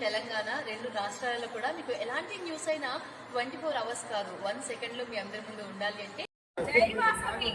తెలంగాణ రెండు రాష్ట్రాలలో కూడా మీకు ఎలాంటి న్యూస్ అయినా ట్వంటీ ఫోర్ అవర్స్ కాదు వన్ సెకండ్లో మీ అందరి ముందు ఉండాలి అంటే జై వాసవి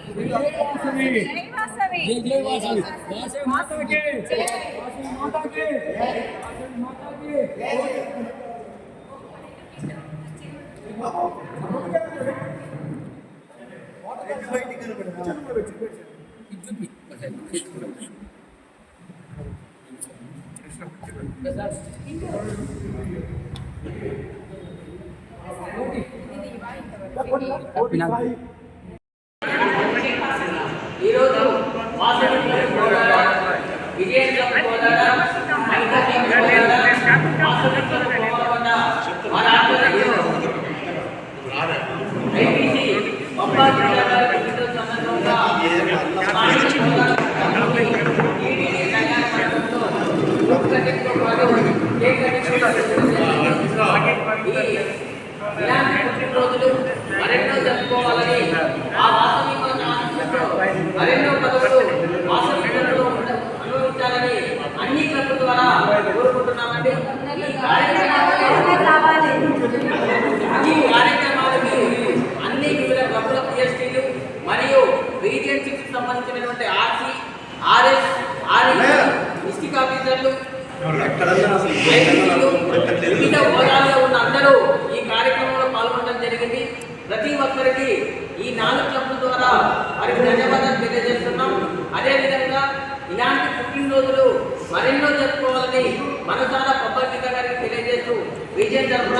ఈరోజు వాసవి కోదాడ రోజులు మరెన్నో జరుపుకోవాలని ఆ వాసవి మరెన్నో పదవులు వాసవి అనుభవించాలని అన్ని క్లబ్ల ద్వారా కోరుకుంటున్నామండి ఈ కార్యక్రమాలకి అన్ని వివిధ క్లబ్ల పిఎస్టీలు మరియు రీజియన్ సంబంధించినటువంటి ఆర్సీ ఆర్ఎస్ ఆర్ఎస్ వివిధ హోదాలో ఉన్న అందరూ ఈ కార్యక్రమంలో పాల్గొనడం జరిగింది. ప్రతి ఒక్కరికి ఈ నాలుగు క్లబ్ల ద్వారా వారికి ధన్యవాదాలు తెలియజేస్తున్నాం. అదేవిధంగా ఇలాంటి పుట్టినరోజులు మరెన్నో జరుపుకోవాలని మనసారా ద్వారా గీత గారికి తెలియజేస్తూ విజయం తరఫున